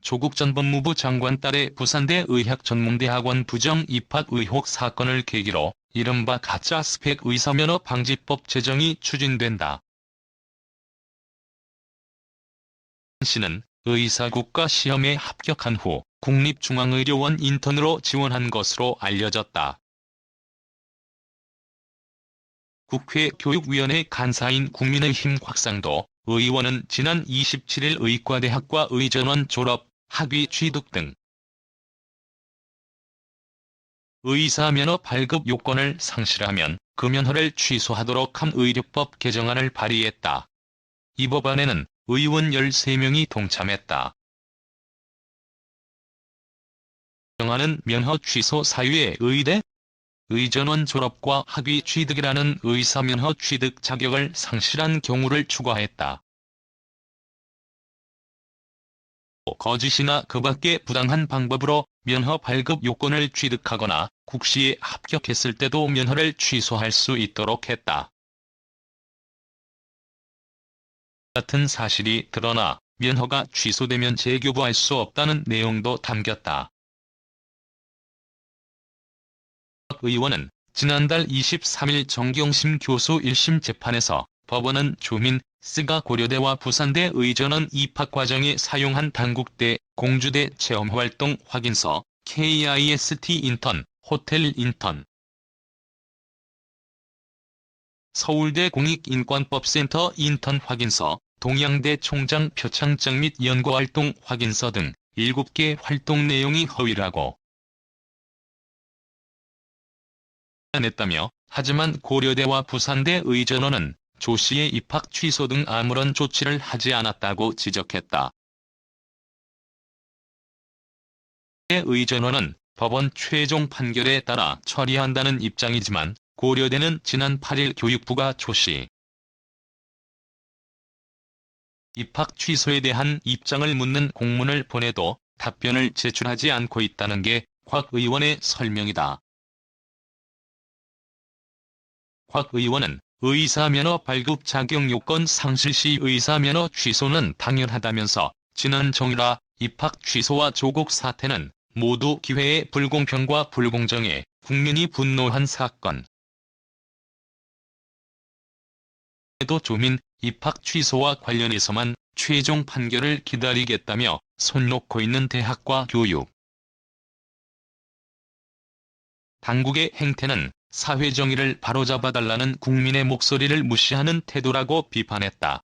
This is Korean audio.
조국 전 법무부 장관 딸의 부산대 의학전문대학원 부정 입학 의혹 사건을 계기로 이른바 가짜 스펙 의사면허 방지법 제정이 추진된다. 씨는 의사국가 시험에 합격한 후 국립중앙의료원 인턴으로 지원한 것으로 알려졌다. 국회 교육위원회 간사인 국민의힘 곽상도 의원은 지난 27일 의과대학과 의전원 졸업, 학위 취득 등 의사 면허 발급 요건을 상실하면 그 면허를 취소하도록 함 의료법 개정안을 발의했다. 이 법안에는 의원 13명이 동참했다. 개정안은 면허 취소 사유에 의대, 의전원 졸업과 학위 취득이라는 의사 면허 취득 자격을 상실한 경우를 추가했다. 거짓이나 그 밖의 부당한 방법으로 면허 발급 요건을 취득하거나 국시에 합격했을 때도 면허를 취소할 수 있도록 했다. 같은 사실이 드러나 면허가 취소되면 재교부할 수 없다는 내용도 담겼다. 박 의원은 지난달 23일 정경심 교수 1심 재판에서 법원은 조민, 스가 고려대와 부산대 의전원 입학 과정에 사용한 단국대, 공주대 체험활동 확인서, KIST 인턴, 호텔 인턴, 서울대 공익인권법센터 인턴 확인서, 동양대 총장 표창장 및 연구활동 확인서 등 7개 활동 내용이 허위라고 냈다며 하지만 고려대와 부산대 의전원은 조 씨의 입학 취소 등 아무런 조치를 하지 않았다고 지적했다. 의전원은 법원 최종 판결에 따라 처리한다는 입장이지만 고려대는 지난 8일 교육부가 조 씨 입학 취소에 대한 입장을 묻는 공문을 보내도 답변을 제출하지 않고 있다는 게 곽 의원의 설명이다. 곽 의원은 의사면허 발급 자격 요건 상실 시 의사면허 취소는 당연하다면서 지난 정일화 입학 취소와 조국 사태는 모두 기회의 불공평과 불공정에 국민이 분노한 사건. 도 조민 입학 취소와 관련해서만 최종 판결을 기다리겠다며 손 놓고 있는 대학과 교육. 당국의 행태는 사회 정의를 바로잡아달라는 국민의 목소리를 무시하는 태도라고 비판했다.